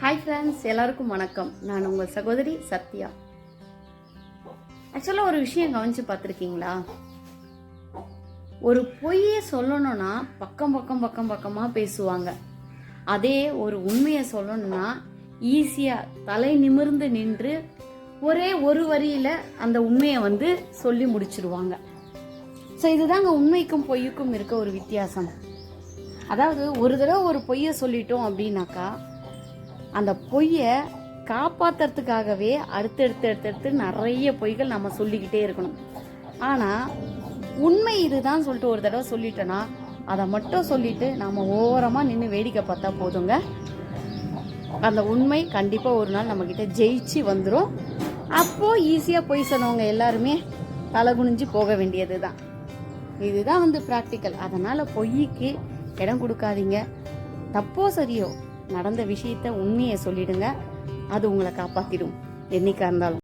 Hi friends எல்லாருக்கும் வணக்கம். நான் உங்கள் சகோதரி சத்யா. ஆக்சுவலாக ஒரு விஷயம் கவனிச்சு பார்த்துருக்கீங்களா? ஒரு பொய்யை சொல்லணும்னா பக்கம் பக்கம் பக்கம் பக்கமாக பேசுவாங்க. அதே ஒரு உண்மையை சொல்லணும்னா ஈஸியாக தலை நிமிர்ந்து நின்று ஒரே ஒரு வரியில் அந்த உண்மையை வந்து சொல்லி முடிச்சிருவாங்க ஸோ இதுதாங்க உண்மைக்கும் பொய்யுக்கும் இருக்க ஒரு வித்தியாசம். அதாவது ஒரு தடவை ஒரு பொய்யை சொல்லிட்டோம் அப்படின்னாக்கா அந்த பொய்யை காப்பாத்துறதுக்காகவே அடுத்தடுத்து அடுத்தடுத்து நிறைய பொய்கள் நம்ம சொல்லிக்கிட்டே இருக்கணும். ஆனால் உண்மை இதுதான் சொல்லிட்டு ஒரு தடவை சொல்லிட்டோன்னா அதை மட்டும் சொல்லிட்டு நம்ம ஓரமாக நின்று வேடிக்கை பார்த்தா போதுங்க. அந்த உண்மை கண்டிப்பாக ஒரு நாள் நம்மக்கிட்ட ஜெயிச்சு வந்துடும் அப்போது ஈஸியாக பொய் சொன்னவங்க எல்லாருமே தலை குனிஞ்சு போக வேண்டியது தான் இதுதான் வந்து ப்ராக்டிக்கல் அதனால் பொய்க்கு இடம் கொடுக்காதீங்க. தப்போ சரியோ நடந்த விஷயத்த உண்மையை சொல்லிடுங்க. அது உங்களை காப்பாத்திடும். என்னைக்கா இருந்தாலும்.